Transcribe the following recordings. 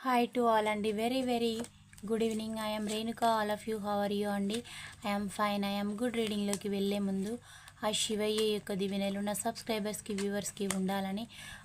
Hi to all అండి. Very very good evening I'm Renuka all of you how are you అండి? I'm fine I'm good రీడింగ్లోకి వెళ్ళే ముందు ఆ శివయ్య యొక్క దీవెనలు నా సబ్స్క్రైబర్స్కి వ్యూవర్స్కి ఉండాలని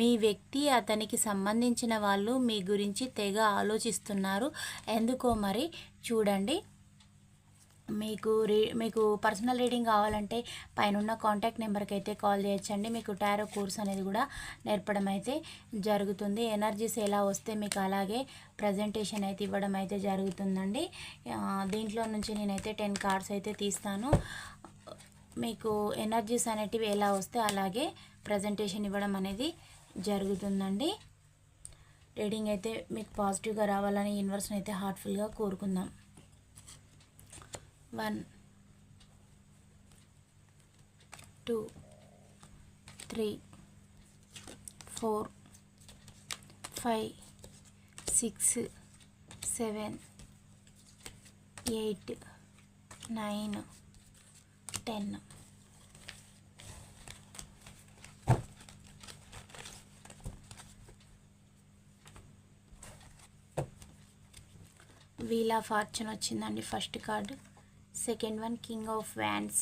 మీ వ్యక్తి అతనికి సంబంధించిన వాళ్ళు మీ గురించి తెగ ఆలోచిస్తున్నారు. ఎందుకో మరి చూడండి. మీకు రీ మీకు పర్సనల్ రీడింగ్ కావాలంటే పైన కాంటాక్ట్ నెంబర్కి అయితే కాల్ చేయొచ్చండి. మీకు టారో కోర్స్ అనేది కూడా నేర్పడం అయితే జరుగుతుంది. ఎనర్జీస్ ఎలా వస్తే మీకు అలాగే ప్రజెంటేషన్ అయితే ఇవ్వడం అయితే జరుగుతుందండి. దీంట్లో నుంచి నేనైతే టెన్ కార్డ్స్ అయితే తీస్తాను. మీకు ఎనర్జీస్ అనేటివి ఎలా వస్తే అలాగే ప్రజెంటేషన్ ఇవ్వడం అనేది జరుగుతుందండి. రీడింగ్ అయితే మీకు పాజిటివ్గా రావాలని యూనివర్స్ని అయితే హార్ట్ఫుల్గా కోరుకుందాం. One two three four five six seven eight nine ten. Wheel of fortune వచ్చిందండి first card second one king of wands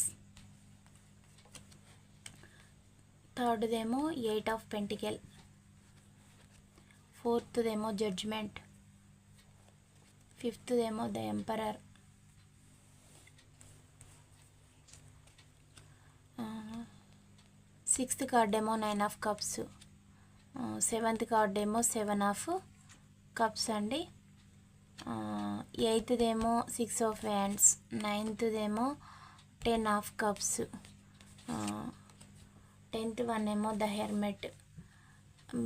థర్డ్దేమో eight of పెంటికెల్ ఫోర్త్దేమో జడ్జ్మెంట్ ఫిఫ్త్దేమో ద ఎంపరర్ సిక్స్త్ కార్డ్ ఏమో nine of cups seventh card ఏమో seven of cups అండి. ఎయిత్దేమో six of hands నైన్త్దేమో ten of cups. Tenth one ఏమో the hermit.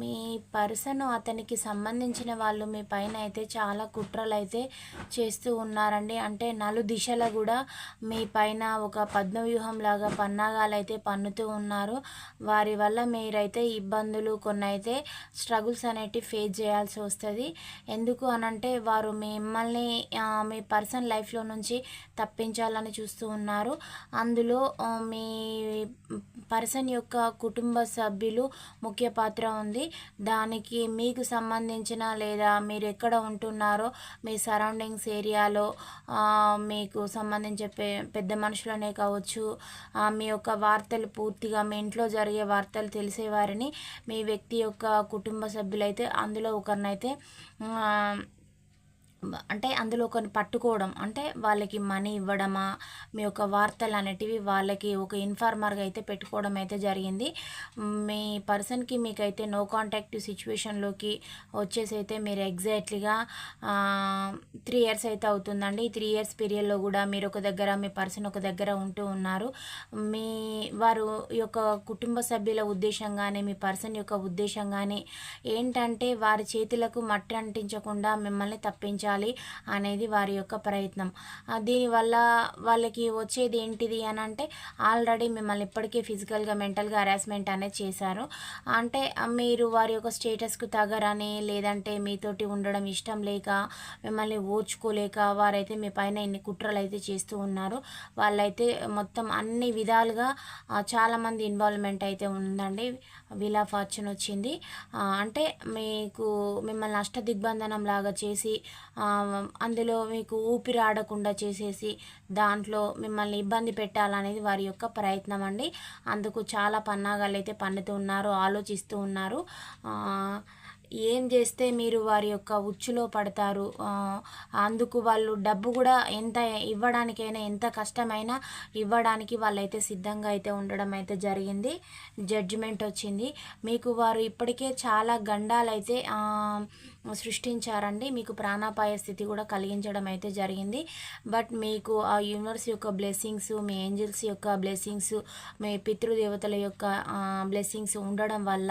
మీ person అతనికి సంబంధించిన వాళ్ళు మీ పైన అయితే చాలా కుట్రలు అయితే చేస్తూ ఉన్నారండి. అంటే నలు దిశల కూడా మీ పైన ఒక పద్మవ్యూహం లాగా పన్నాగాలు అయితే పన్నుతూ ఉన్నారు. వారి వల్ల మీరైతే ఇబ్బందులు కొన్ని అయితే స్ట్రగుల్స్ అనేటివి ఫేస్ చేయాల్సి వస్తుంది. ఎందుకు అనంటే వారు మిమ్మల్ని మీ పర్సన్ లైఫ్లో నుంచి తప్పించాలని చూస్తూ ఉన్నారు. అందులో మీ పర్సన్ యొక్క కుటుంబ సభ్యులు ముఖ్య పాత్ర ఉంది దానికి మీకు సంబంధించిన లేదా మీరు ఎక్కడ ఉంటున్నారో మీ సరౌండింగ్స్ ఏరియాలో మీకు సంబంధించే పె పెద్ద మనుషులనే కావచ్చు మీ యొక్క వార్తలు పూర్తిగా మీ ఇంట్లో జరిగే వార్తలు తెలిసేవారిని మీ వ్యక్తి యొక్క కుటుంబ సభ్యులైతే అందులో ఒకరినైతే అంటే అందులో కొన్ని పట్టుకోవడం అంటే వాళ్ళకి మనీ ఇవ్వడమా మీ యొక్క వార్తలు అనేటివి వాళ్ళకి ఒక ఇన్ఫార్మర్గా అయితే పెట్టుకోవడం అయితే జరిగింది. మీ పర్సన్కి మీకైతే నో కాంటాక్ట్ సిచ్యువేషన్లోకి వచ్చేసి అయితే మీరు ఎగ్జాక్ట్లీగా త్రీ ఇయర్స్ అయితే అవుతుందండి. ఈ త్రీ ఇయర్స్ పీరియడ్లో కూడా మీరు ఒక దగ్గర మీ పర్సన్ ఒక దగ్గర ఉంటూ ఉన్నారు. మీ వారు యొక్క కుటుంబ సభ్యుల ఉద్దేశంగానే మీ పర్సన్ యొక్క ఉద్దేశంగానే ఏంటంటే వారి చేతులకు మట్టి అంటించకుండా మిమ్మల్ని తప్పించాలి అనేది వారి యొక్క ప్రయత్నం. దీనివల్ల వాళ్ళకి వచ్చేది ఏంటిది అని అంటే ఆల్రెడీ మిమ్మల్ని ఇప్పటికీ ఫిజికల్గా మెంటల్గా హరాస్మెంట్ అనేది చేశారు. అంటే మీరు వారి యొక్క స్టేటస్కు తగరని లేదంటే మీతోటి ఉండడం ఇష్టం లేక మిమ్మల్ని ఓర్చుకోలేక వారైతే మీ పైన ఇన్ని కుట్రలు అయితే చేస్తూ ఉన్నారు. వాళ్ళైతే మొత్తం అన్ని విధాలుగా చాలామంది ఇన్వాల్వ్మెంట్ అయితే ఉందండి. విలా ఫార్చ్యూన్ వచ్చింది. అంటే మీకు మిమ్మల్ని అష్టదిగ్బంధనం లాగా చేసి అందులో మీకు ఊపిరి ఆడకుండా చేసేసి దాంట్లో మిమ్మల్ని ఇబ్బంది పెట్టాలనేది వారి యొక్క ప్రయత్నం అండి. అందుకు చాలా పన్నాగాలు అయితే పన్నుతూ ఉన్నారు ఆలోచిస్తూ ఉన్నారు. ఏం చేస్తే మీరు వారి యొక్క ఉచ్చులో పడతారు? అందుకు వాళ్ళు డబ్బు కూడా ఎంత ఇవ్వడానికైనా ఎంత కష్టమైనా ఇవ్వడానికి వాళ్ళైతే సిద్ధంగా అయితే ఉండడం అయితే జరిగింది. జడ్జిమెంట్ వచ్చింది. మీకు వారు ఇప్పటికే చాలా గండాలైతే సృష్టించారండి. మీకు ప్రాణాపాయ స్థితి కూడా కలిగించడం అయితే జరిగింది. బట్ మీకు ఆ యూనివర్స్ యొక్క బ్లెస్సింగ్స్ మీ ఏంజల్స్ యొక్క బ్లెస్సింగ్స్ మీ పితృదేవతల యొక్క బ్లెస్సింగ్స్ ఉండడం వల్ల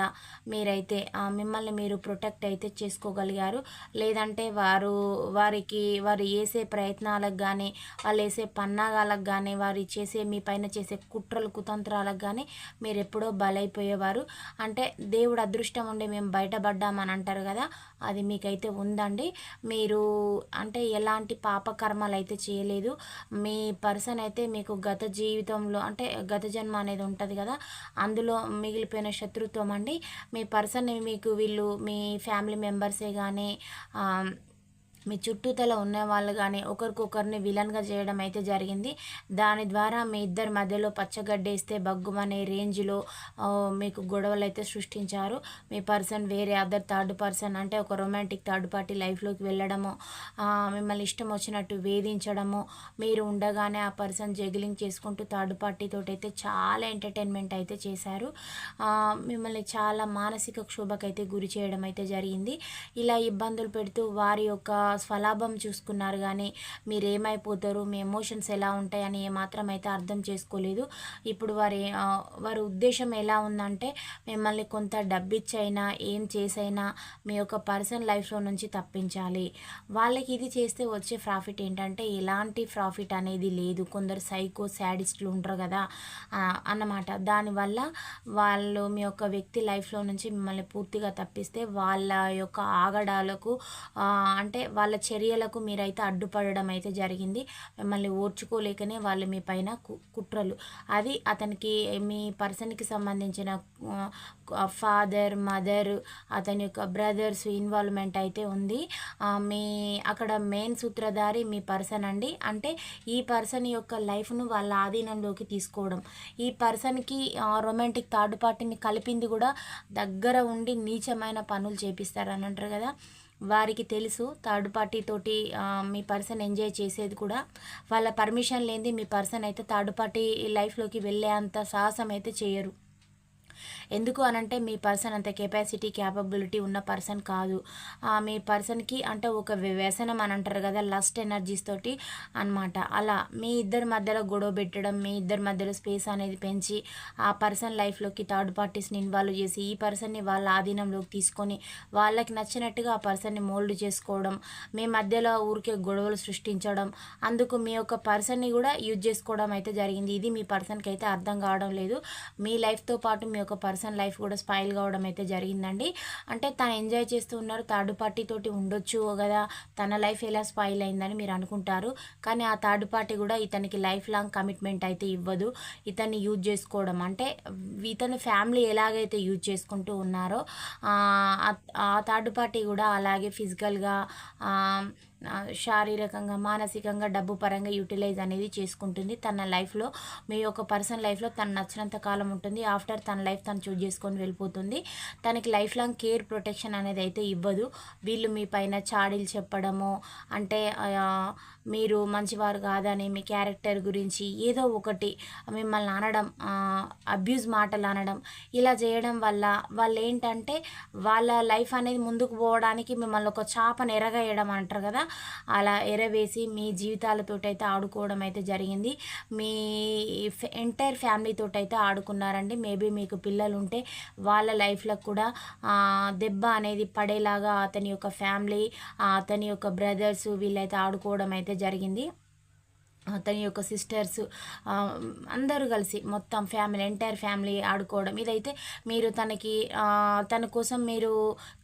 మీరైతే మిమ్మల్ని మీరు ప్రొటెక్ట్ అయితే చేసుకోగలిగారు. లేదంటే వారు వారికి వారు వేసే ప్రయత్నాలకు కానీ వాళ్ళు వేసే పన్నాగాలకు కానీ వారు చేసే మీ పైన చేసే కుట్రలు కుతంత్రాలకు కానీ మీరు ఎప్పుడో బలైపోయేవారు. అంటే దేవుడు అదృష్టం ఉండి మేము బయటపడ్డామని అంటారు కదా అది మీకైతే ఉందండి. మీరు అంటే ఎలాంటి పాపకర్మలు అయితే చేయలేదు. మీ పర్సన్ అయితే మీకు గత జీవితంలో అంటే గత జన్మ అనేది ఉంటుంది కదా అందులో మిగిలిపోయిన శత్రుత్వం అండి. మీ పర్సన్ మీకు వీళ్ళు మీ ఫ్యామిలీ మెంబర్సే కానీ మీ చుట్టూతల ఉన్న వాళ్ళు కానీ ఒకరికొకరిని విలన్గా చేయడం అయితే జరిగింది. దాని ద్వారా మీ ఇద్దరి మధ్యలో పచ్చగడ్డేస్తే బగ్గుమనే రేంజ్లో మీకు గొడవలు అయితే సృష్టించారు. మీ పర్సన్ వేరే అదర్ థర్డ్ పర్సన్ అంటే ఒక రొమాంటిక్ థర్డ్ పార్టీ లైఫ్లోకి వెళ్ళడము మిమ్మల్ని ఇష్టం వచ్చినట్టు వేధించడము మీరు ఉండగానే ఆ పర్సన్ జగిలింగ్ చేసుకుంటూ థర్డ్ పార్టీతో అయితే చాలా ఎంటర్టైన్మెంట్ అయితే చేశారు. మిమ్మల్ని చాలా మానసిక క్షోభకైతే గురి చేయడం అయితే జరిగింది. ఇలా ఇబ్బందులు పెడుతూ వారి యొక్క స్వలాభం చూసుకున్నారు కానీ మీరు ఏమైపోతారు మీ ఎమోషన్స్ ఎలా ఉంటాయని ఏమాత్రం అయితే అర్థం చేసుకోలేదు. ఇప్పుడు వారి వారి ఉద్దేశం ఎలా ఉందంటే మిమ్మల్ని కొంత డబ్బిచ్చైనా ఏం చేసైనా మీ యొక్క పర్సనల్ లైఫ్లో నుంచి తప్పించాలి. వాళ్ళకి ఇది చేస్తే వచ్చే ప్రాఫిట్ ఏంటంటే ఎలాంటి ప్రాఫిట్ అనేది లేదు. కొందరు సైకో శాడిస్టులు ఉంటారు కదా అన్నమాట. దానివల్ల వాళ్ళు మీ యొక్క వ్యక్తి లైఫ్లో నుంచి మిమ్మల్ని పూర్తిగా తప్పిస్తే వాళ్ళ యొక్క ఆగడాలకు అంటే వాళ్ళ చర్యలకు మీరైతే అడ్డుపడడం అయితే జరిగింది. మిమ్మల్ని ఓర్చుకోలేకనే వాళ్ళు మీ పైన కుట్రలు. అది అతనికి మీ పర్సన్కి సంబంధించిన ఫాదర్ మదర్ అతని యొక్క బ్రదర్స్ ఇన్వాల్వ్మెంట్ అయితే ఉంది. మీ అక్కడ మెయిన్ సూత్రధారి మీ పర్సన్ అండి. అంటే ఈ పర్సన్ యొక్క లైఫ్ను వాళ్ళ ఆధీనంలోకి తీసుకోవడం. ఈ పర్సన్కి రొమాంటిక్ థర్డ్ పార్టీని కలిపింది కూడా దగ్గర ఉండి నీచమైన పనులు చేపిస్తారని అంటారు కదా. వారికి తెలుసు థర్డ్ పార్టీ తోటి మీ పర్సన్ ఎంజాయ్ చేసేది కూడా. వాళ్ళ పర్మిషన్ లేనిది మీ పర్సన్ అయితే థర్డ్ పార్టీ లైఫ్లోకి వెళ్ళే అంత సాహసం అయితే చేయరు. ఎందుకు అనంటే మీ పర్సన్ అంత కెపాసిటీ క్యాపబిలిటీ ఉన్న పర్సన్ కాదు. మీ పర్సన్కి అంటే ఒక వ్యసనం అని అంటారు కదా లస్ట్ ఎనర్జీస్ తోటి అనమాట అలా మీ ఇద్దరి మధ్యలో గొడవ పెట్టడం మీ ఇద్దరి మధ్యలో స్పేస్ అనేది పెంచి ఆ పర్సన్ లైఫ్లోకి థర్డ్ పార్టీస్ని ఇన్వాల్వ్ చేసి ఈ పర్సన్ని వాళ్ళ ఆధీనంలోకి తీసుకొని వాళ్ళకి నచ్చినట్టుగా ఆ పర్సన్ని మోల్డ్ చేసుకోవడం మీ మధ్యలో ఊరికే గొడవలు సృష్టించడం అందుకు మీ యొక్క పర్సన్ని కూడా యూజ్ చేసుకోవడం అయితే జరిగింది. ఇది మీ పర్సన్కి అయితే అర్థం కావడం లేదు. మీ లైఫ్తో పాటు మీ యొక్క పర్సన్ లైఫ్ కూడా స్పాయిల్ కావడం అయితే జరిగిందండి. అంటే తను ఎంజాయ్ చేస్తూ ఉన్నారు. థర్డ్ పార్టీ తోటి ఉండొచ్చు కదా. తన లైఫ్ ఎలా స్పాయిల్ అయిందని మీరు అనుకుంటారు. కానీ ఆ థర్డ్ పార్టీ కూడా ఇతనికి లైఫ్ లాంగ్ కమిట్మెంట్ అయితే ఇవ్వదు. ఇతన్ని యూజ్ చేసుకోవడం. అంటే ఇతని ఫ్యామిలీ ఎలాగైతే యూజ్ చేసుకుంటూ ఉన్నారో ఆ థర్డ్ పార్టీ కూడా అలాగే ఫిజికల్గా శారీరకంగా మానసికంగా డబ్బు పరంగా యూటిలైజ్ అనేది చేసుకుంటుంది. తన లైఫ్లో మీ యొక్క పర్సన్ లైఫ్లో తను నచ్చినంత కాలం ఉంటుంది. ఆఫ్టర్ తన లైఫ్ తను చూజ్ చేసుకొని వెళ్ళిపోతుంది. తనకి లైఫ్ లాంగ్ కేర్ ప్రొటెక్షన్ అనేది అయితే ఇవ్వదు. వీళ్ళు మీ పైన చాడీలు చెప్పడము అంటే మీరు మంచివారు కాదని మీ క్యారెక్టర్ గురించి ఏదో ఒకటి మిమ్మల్ని అనడం అబ్యూజ్ మాటలు అనడం ఇలా చేయడం వల్ల వాళ్ళు ఏంటంటే వాళ్ళ లైఫ్ అనేది ముందుకు పోవడానికి మిమ్మల్ని ఒక చాపను ఎరగేయడం అంటారు కదా. అలా ఎరవేసి మీ జీవితాలతో అయితే ఆడుకోవడం అయితే జరిగింది. మీ ఎంటైర్ ఫ్యామిలీతో అయితే ఆడుకున్నారండి. మేబీ మీకు పిల్లలు ఉంటే వాళ్ళ లైఫ్లో కూడా దెబ్బ అనేది పడేలాగా అతని యొక్క ఫ్యామిలీ అతని యొక్క బ్రదర్స్ వీళ్ళైతే ఆడుకోవడం అయితే అయితే జరిగింది. తన యొక్క సిస్టర్స్ అందరూ కలిసి మొత్తం ఫ్యామిలీ ఎంటైర్ ఫ్యామిలీ ఆడుకోవడం. ఇదైతే మీరు తనకి తన కోసం మీరు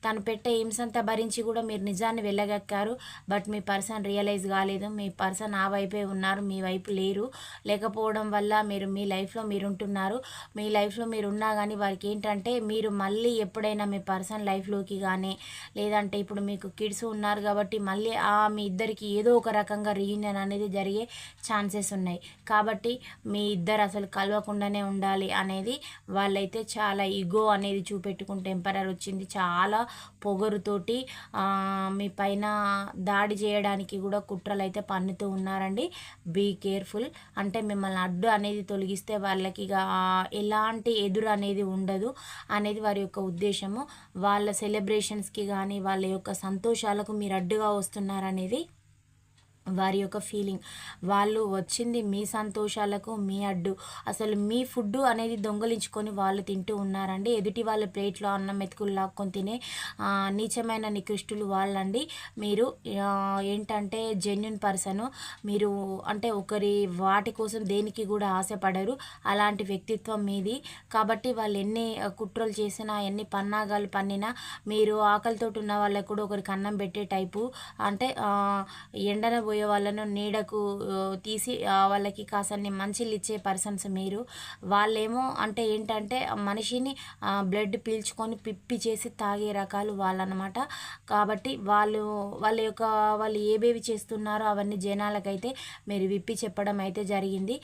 తను పెట్టే హింసంతా భరించి కూడా మీరు నిజాన్ని వెళ్ళగక్కారు. బట్ మీ పర్సన్ రియలైజ్ కాలేదు. మీ పర్సన్ ఆ వైపే ఉన్నారు. మీ వైపు లేరు. లేకపోవడం వల్ల మీరు మీ లైఫ్లో మీరు ఉంటున్నారు. మీ లైఫ్లో మీరు ఉన్నా కానీ వారికి ఏంటంటే మీరు మళ్ళీ ఎప్పుడైనా మీ పర్సన్ లైఫ్లోకి కానీ లేదంటే ఇప్పుడు మీకు కిడ్స్ ఉన్నారు కాబట్టి మళ్ళీ ఆ మీ ఇద్దరికి ఏదో ఒక రకంగా రీయూనియన్ అనేది జరిగే ఛాన్సెస్ ఉన్నాయి. కాబట్టి మీ ఇద్దరు అసలు కలవకుండానే ఉండాలి అనేది వాళ్ళైతే చాలా ఇగో అనేది చూపెట్టుకుని టెంపరర్ వచ్చింది. చాలా పొగరుతోటి మీ పైన దాడి చేయడానికి కూడా కుట్రలు అయితే పన్నుతూ ఉన్నారండి. బీ కేర్ఫుల్ అంటే మిమ్మల్ని అడ్డు అనేది తొలగిస్తే వాళ్ళకి ఇక ఎలాంటి ఎదురు అనేది ఉండదు అనేది వారి యొక్క ఉద్దేశము. వాళ్ళ సెలబ్రేషన్స్కి కానీ వాళ్ళ యొక్క సంతోషాలకు మీరు అడ్డుగా వస్తున్నారనేది వారి యొక్క ఫీలింగ్ వాళ్ళు వచ్చింది మీ సంతోషాలకు మీ అడ్డు. అసలు మీ ఫుడ్ అనేది దొంగలించుకొని వాళ్ళు తింటూ ఉన్నారండి. ఎదుటి వాళ్ళ ప్లేట్లో అన్నం మెతుకులు లాక్కొని తినే నీచమైన నికృష్టులు వాళ్ళండి. మీరు ఏంటంటే జెన్యున్ పర్సన్ మీరు అంటే ఒకరి వాటి కోసం దేనికి కూడా ఆశపడరు. అలాంటి వ్యక్తిత్వం మీది. కాబట్టి వాళ్ళు ఎన్ని కుట్రలు చేసినా ఎన్ని పన్నాగాలు పన్నినా మీరు ఆకలితోటి ఉన్న వాళ్ళకు కూడా ఒకరికి అన్నం పెట్టే టైపు అంటే ఎండన పోయే వాళ్ళను నీడకు తీసి వాళ్ళకి కాసన్ని మంచిలు ఇచ్చే పర్సన్స్ మీరు. వాళ్ళేమో అంటే ఏంటంటే మనిషిని బ్లడ్ పీల్చుకొని పిప్పి చేసి తాగే రకాలు వాళ్ళనమాట. కాబట్టి వాళ్ళు వాళ్ళ యొక్క వాళ్ళు ఏవేవి చేస్తున్నారో అవన్నీ జనాలకైతే మీరు విప్పి చెప్పడం అయితే జరిగింది.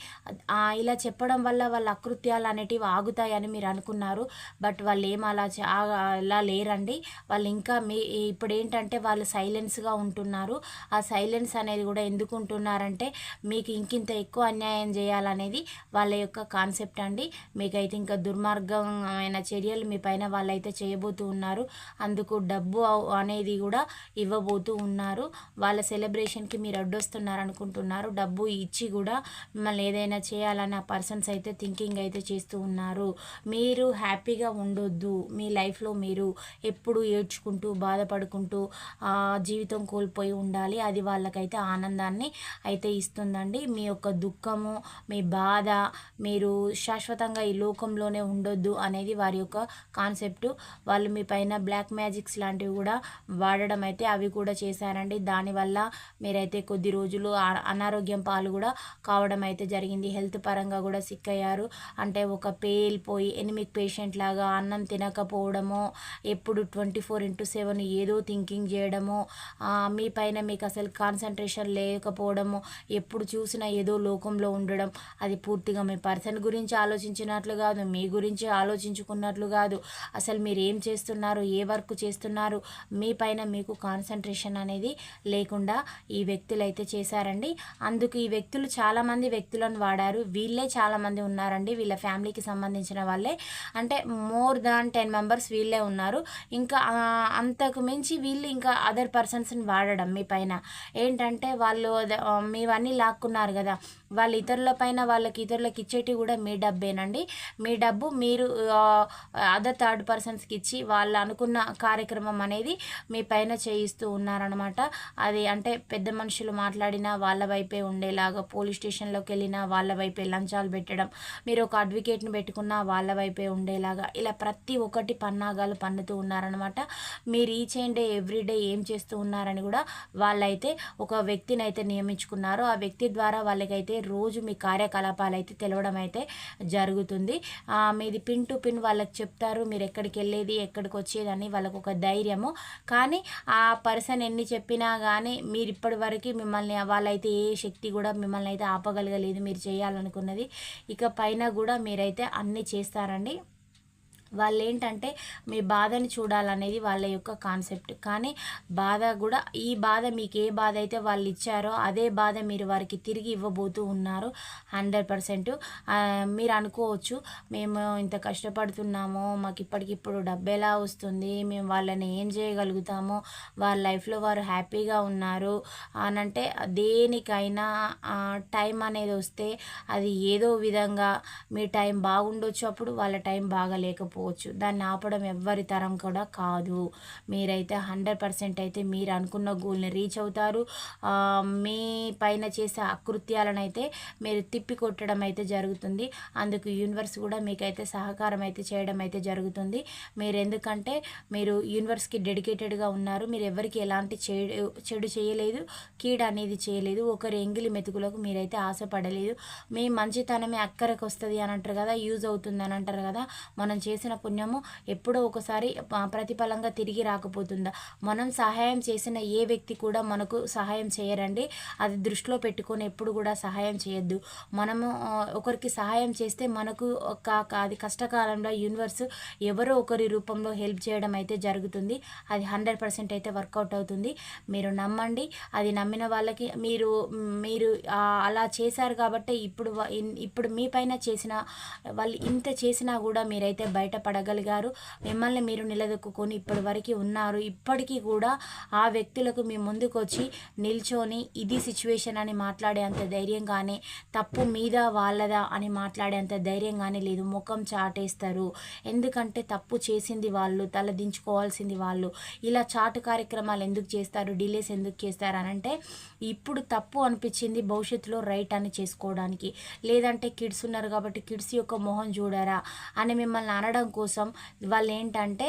ఇలా చెప్పడం వల్ల వాళ్ళ అకృత్యాలు అనేటివి ఆగుతాయని మీరు అనుకున్నారు. బట్ వాళ్ళు ఏం అలా అలా లేరండి. వాళ్ళు ఇంకా మీ ఇప్పుడు ఏంటంటే వాళ్ళు సైలెన్స్గా ఉంటున్నారు. ఆ సైలెన్స్ అనేది కూడా ఎందుకు ఉంటున్నారంటే మీకు ఇంకింత ఎక్కువ అన్యాయం చేయాలనేది వాళ్ళ యొక్క కాన్సెప్ట్ అండి. మీకైతే ఇంకా దుర్మార్గమైన చర్యలు మీ పైన వాళ్ళైతే చేయబోతూ ఉన్నారు. అందుకు డబ్బు అవ్- అనేది కూడా ఇవ్వబోతూ ఉన్నారు. వాళ్ళ సెలబ్రేషన్కి మీరు అడ్డొస్తున్నారు అనుకుంటున్నారు. డబ్బు ఇచ్చి కూడా మిమ్మల్ని ఏదైనా చేయాలని ఆ పర్సన్స్ అయితే థింకింగ్ అయితే చేస్తూ ఉన్నారు. మీరు హ్యాపీగా ఉండొద్దు. మీ లైఫ్లో మీరు ఎప్పుడు ఏడ్చుకుంటూ బాధపడుకుంటూ జీవితం కోల్పోయి ఉండాలి. అది వాళ్ళకైతే ఆనందాన్ని అయితే ఇస్తుందండి. మీ యొక్క దుఃఖము మీ బాధ మీరు శాశ్వతంగా ఈ లోకంలోనే ఉండొద్దు అనేది వారి యొక్క కాన్సెప్ట్. వాళ్ళు మీ పైన బ్లాక్ మ్యాజిక్స్ లాంటివి కూడా వాడడం అయితే అవి కూడా చేశారండి. దానివల్ల మీరైతే కొద్ది రోజులు అనారోగ్యం పాలు కూడా కావడం అయితే జరిగింది. హెల్త్ పరంగా కూడా సిక్ అయ్యారు. అంటే ఒక పేలిపోయి ఎనిమిక్ పేషెంట్ లాగా అన్నం తినకపోవడము ఎప్పుడు ట్వంటీ ఫోర్ ఇంటూ సెవెన్ ఏదో థింకింగ్ చేయడము మీ పైన మీకు అసలు కాన్సన్ట్రేషన్ లేకపోవడము ఎప్పుడు చూసినా ఏదో లోకంలో ఉండడం అది పూర్తిగా మీ పర్సన్ గురించి ఆలోచించినట్లు కాదు మీ గురించి ఆలోచించుకున్నట్లు కాదు. అసలు మీరు ఏం చేస్తున్నారు ఏ వర్క్ చేస్తున్నారు మీ పైన మీకు కాన్సన్ట్రేషన్ అనేది లేకుండా ఈ వ్యక్తులు అయితే చేశారండి. అందుకు ఈ వ్యక్తులు చాలామంది వ్యక్తులను వాడారు. వీళ్ళే చాలామంది ఉన్నారండి. వీళ్ళ ఫ్యామిలీకి సంబంధించిన వాళ్ళే. అంటే మోర్ దాన్ టెన్ మెంబర్స్ వీళ్ళే ఉన్నారు. ఇంకా అంతకు మించి వీళ్ళు ఇంకా అదర్ పర్సన్స్ని వాడడం మీ పైన. ఏంటంటే వాళ్ళు మీవన్నీ లాక్కున్నారు కదా. వాళ్ళు ఇతరుల పైన వాళ్ళకి ఇతరులకు ఇచ్చేటివి కూడా మీ డబ్బేనండి. మీ డబ్బు మీరు అదర్ థర్డ్ పర్సన్స్కి ఇచ్చి వాళ్ళు అనుకున్న కార్యక్రమం అనేది మీ పైన చేయిస్తూ ఉన్నారనమాట అది అంటే పెద్ద మనుషులు మాట్లాడినా వాళ్ళ వైపే ఉండేలాగా పోలీస్ స్టేషన్లోకి వెళ్ళినా వాళ్ళ వైపే లంచాలు పెట్టడం మీరు ఒక అడ్వకేట్ని పెట్టుకున్నా వాళ్ళ వైపే ఉండేలాగా ఇలా ప్రతి ఒక్కటి పన్నాగాలు పన్నుతూ ఉన్నారనమాట మీరు ఈచ్ అండ్ డే ఎవ్రీడే ఏం చేస్తూ ఉన్నారని కూడా వాళ్ళైతే ఒక వ్యక్తిని అయితే నియమించుకున్నారు ఆ వ్యక్తి ద్వారా వాళ్ళకైతే రోజు మీ కార్యకలాపాలు అయితే తెలవడం అయితే జరుగుతుంది మీది పిన్ టు పిన్ వాళ్ళకి చెప్తారు మీరు ఎక్కడికి వెళ్ళేది ఎక్కడికి వచ్చేది అని వాళ్ళకు ఒక ధైర్యము. కానీ ఆ పర్సన్ ఎన్ని చెప్పినా కానీ మీరు ఇప్పటి వరకు మిమ్మల్ని వాళ్ళైతే ఏ శక్తి కూడా మిమ్మల్ని అయితే ఆపగలగలేదు మీరు చేయాలనుకున్నది. ఇక పైన కూడా మీరైతే అన్నీ చేస్తారండి. వాళ్ళు ఏంటంటే మీ బాధని చూడాలనేది వాళ్ళ యొక్క కాన్సెప్ట్. కానీ బాధ కూడా ఈ బాధ మీకు ఏ బాధ అయితే వాళ్ళు ఇచ్చారో అదే బాధ మీరు వారికి తిరిగి ఇవ్వబోతూ ఉన్నారు హండ్రెడ్ పర్సెంట్. మీరు అనుకోవచ్చు మేము ఇంత కష్టపడుతున్నాము మాకు ఇప్పటికిప్పుడు డబ్బు ఎలా వస్తుంది మేము వాళ్ళని ఏం చేయగలుగుతాము వాళ్ళ లైఫ్లో వారు హ్యాపీగా ఉన్నారు అని అంటే దేనికైనా టైం అనేది వస్తే అది ఏదో విధంగా మీ టైం బాగుండొచ్చు అప్పుడు వాళ్ళ టైం బాగలేకపోవచ్చు దాన్ని ఆపడం ఎవ్వరి తరం కూడా కాదు. మీరైతే హండ్రెడ్ పర్సెంట్ అయితే మీరు అనుకున్న గోల్ని రీచ్ అవుతారు. మీ పైన చేసే అకృత్యాలను అయితే మీరు తిప్పి కొట్టడం అయితే జరుగుతుంది. అందుకు యూనివర్స్ కూడా మీకైతే సహకారం అయితే చేయడం అయితే జరుగుతుంది. మీరు ఎందుకంటే మీరు యూనివర్స్కి డెడికేటెడ్గా ఉన్నారు. మీరు ఎవరికి ఎలాంటి చెడు చెడు చేయలేదు కీడు అనేది చేయలేదు. ఒకరి ఎంగిలి మెతుకులకు మీరైతే ఆశపడలేదు. మీ మంచితనమే అక్కరకు వస్తుంది అని అంటారు కదా యూజ్ అవుతుంది అని అంటారు కదా మనం చేసిన పుణ్యము ఎప్పుడో ఒకసారి ప్రతిఫలంగా తిరిగి రాకపోతుందా? మనం సహాయం చేసిన ఏ వ్యక్తి కూడా మనకు సహాయం చేయరండి. అది దృష్టిలో పెట్టుకొని ఎప్పుడు కూడా సహాయం చేయొద్దు. మనము ఒకరికి సహాయం చేస్తే మనకు ఒక అది కష్టకాలంలో యూనివర్స్ ఎవరో ఒకరి రూపంలో హెల్ప్ చేయడం అయితే జరుగుతుంది. అది హండ్రెడ్ పర్సెంట్ అయితే వర్కౌట్ అవుతుంది. మీరు నమ్మండి. అది నమ్మిన వాళ్ళకి మీరు మీరు అలా చేశారు కాబట్టి ఇప్పుడు ఇన్- ఇప్పుడు మీ పైన చేసిన వాళ్ళు ఇంత చేసినా కూడా మీరైతే బయట బయటపడగలిగారు మిమ్మల్ని మీరు నిలదొక్కుని ఇప్పటి వరకు ఉన్నారు. ఇప్పటికీ కూడా ఆ వ్యక్తులకు మీ ముందుకు వచ్చి నిల్చొని ఇది సిచ్యువేషన్ అని మాట్లాడే అంత ధైర్యం కానీ తప్పు మీద వాళ్ళదా అని మాట్లాడే అంత ధైర్యం కానీ లేదు. ముఖం చాటేస్తారు. ఎందుకంటే తప్పు చేసింది వాళ్ళు తల దించుకోవాల్సింది వాళ్ళు. ఇలా చాటు కార్యక్రమాలు ఎందుకు చేస్తారు? డిలేస్ ఎందుకు చేస్తారు? అని అంటే ఇప్పుడు తప్పు అనిపించింది భవిష్యత్తులో రైట్ అని చేసుకోవడానికి. లేదంటే కిడ్స్ ఉన్నారు కాబట్టి కిడ్స్ యొక్క మొహం చూడరా అని మిమ్మల్ని అనడం కోసం వాళ్ళు ఏంటంటే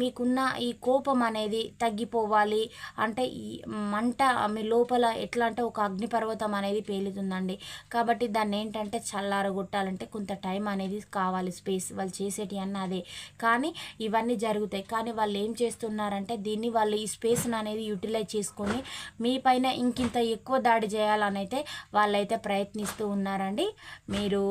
మీకున్న ఈ కోపం అనేది తగ్గిపోవాలి. అంటే ఈ మంట మీ లోపల ఎట్లా అంటే ఒక అగ్నిపర్వతం అనేది పేలుతుందండి. కాబట్టి దాన్ని ఏంటంటే చల్లారగొట్టాలంటే కొంత టైం అనేది కావాలి స్పేస్ వాళ్ళు చేసేటి అన్న అదే. కానీ ఇవన్నీ జరుగుతాయి. కానీ వాళ్ళు ఏం చేస్తున్నారంటే దీన్ని వాళ్ళు ఈ స్పేస్ని అనేది యూటిలైజ్ చేసుకొని మీ పైన ఇంకింత ఎక్కువ దాడి చేయాలని అయితే వాళ్ళైతే ప్రయత్నిస్తూ ఉన్నారండి. మీరు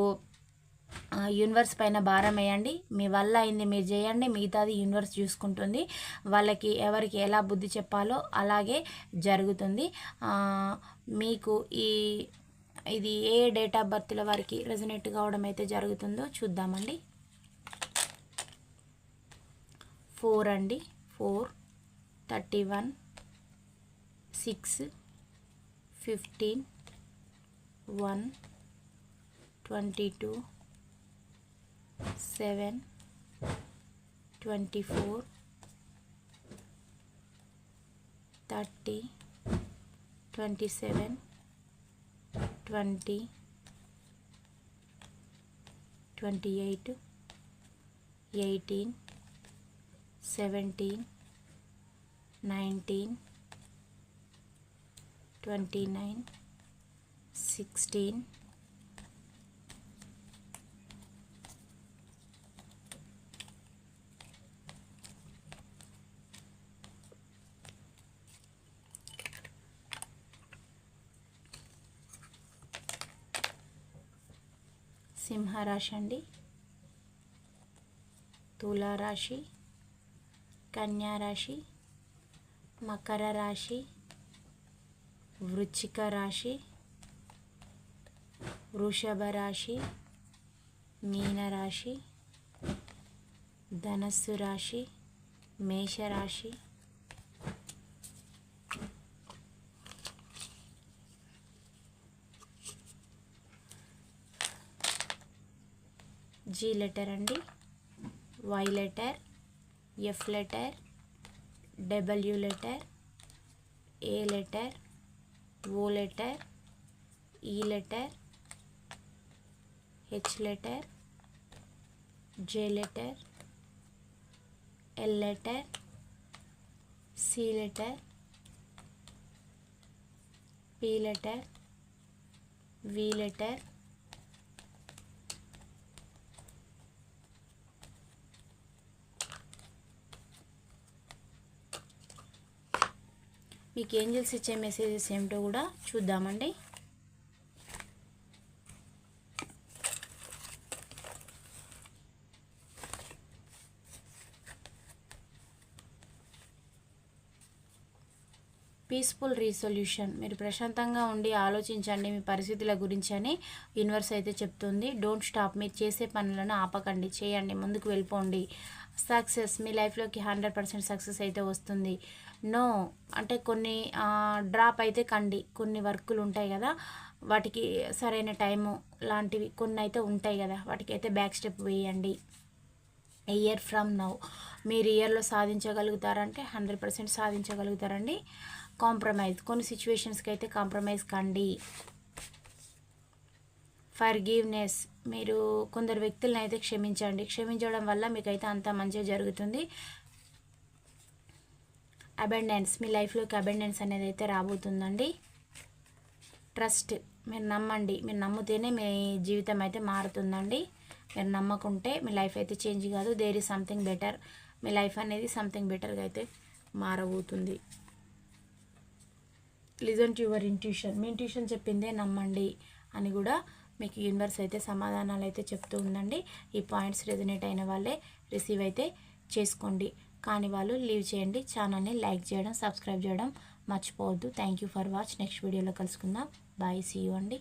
యూనివర్స్ పైన భారం వేయండి. మీ వల్ల అయింది మీరు చేయండి. మిగతాది యూనివర్స్ చూసుకుంటుంది. వాళ్ళకి ఎవరికి ఎలా బుద్ధి చెప్పాలో అలాగే జరుగుతుంది. మీకు ఈ ఇది ఏ డేట్ ఆఫ్ బర్త్ల వారికి రెజనేట్ కావడం అయితే జరుగుతుందో చూద్దామండి. ఫోర్ అండి. Four thirty one six fifteen one twenty two seven, twenty-four, thirty, twenty-seven, twenty, twenty-eight, eighteen, seventeen, nineteen, twenty-nine, sixteen. సింహరాశి అండి. తులారాశి కన్యారాశి మకర రాశి వృచ్చిక రాశి వృషభ రాశి మీనరాశి ధనస్సు రాశి మేషరాశి జీ లెటర్ అండి. Y letter F letter W letter A letter O letter E letter H letter J letter L letter C letter P letter V letter మీకు ఏంజల్స్ ఇచ్చే మెసేజెస్ ఏమిటో కూడా చూద్దామండి. పీస్ఫుల్ రీసొల్యూషన్ మీరు ప్రశాంతంగా ఉండి ఆలోచించండి మీ పరిస్థితుల గురించి అని యూనివర్స్ అయితే చెప్తుంది. డోంట్ స్టాప్ మీరు చేసే పనులను ఆపకండి చేయండి ముందుకు వెళ్ళిపోండి. సక్సెస్ మీ లైఫ్లోకి హండ్రెడ్ పర్సెంట్ సక్సెస్ అయితే వస్తుంది. నో అంటే కొన్ని డ్రాప్ అయితే కండి. కొన్ని వర్కులు ఉంటాయి కదా వాటికి సరైన టైము లాంటివి కొన్ని అయితే ఉంటాయి కదా వాటికి అయితే బ్యాక్ స్టెప్ వేయండి. ఇయర్ ఫ్రమ్ నౌ మీరు ఇయర్లో సాధించగలుగుతారంటే హండ్రెడ్ పర్సెంట్ సాధించగలుగుతారండి. కాంప్రమైజ్ కొన్ని సిచ్యువేషన్స్కి అయితే కాంప్రమైజ్ కండి. ఫర్ గివ్నెస్ మీరు కొందరు వ్యక్తులను అయితే క్షమించండి. క్షమించడం వల్ల మీకైతే అంత మంచిగా జరుగుతుంది. అబెండెన్స్ మీ లైఫ్లోకి అబెండెన్స్ అనేది అయితే రాబోతుందండి. ట్రస్ట్ మీరు నమ్మండి. మీరు నమ్మితేనే మీ జీవితం అయితే మారుతుందండి. మీరు నమ్మకుంటే మీ లైఫ్ అయితే చేంజ్ కాదు. దేర్ ఈజ్ సంథింగ్ బెటర్ మీ లైఫ్ అనేది సంథింగ్ బెటర్గా అయితే మారబోతుంది. లిజన్ టు యువర్ ఇంట్యూషన్ మీ ఇంట్యూషన్ చెప్పిందే నమ్మండి అని కూడా మీకు యూనివర్స్ అయితే సమాధానాలు అయితే చెప్తూ ఉందండి. ఈ పాయింట్స్ రెజినేట్ అయిన వాళ్ళే రిసీవ్ అయితే చేసుకోండి. కాని వాళ్ళు లీవ్ చేయండి. ఛానల్ని లైక్ చేయడం సబ్స్క్రైబ్ చేయడం మర్చిపోవద్దు. Thank you for watch next వీడియోలో కలుసుకుందాం. బాయ్ సీ యూ అండి.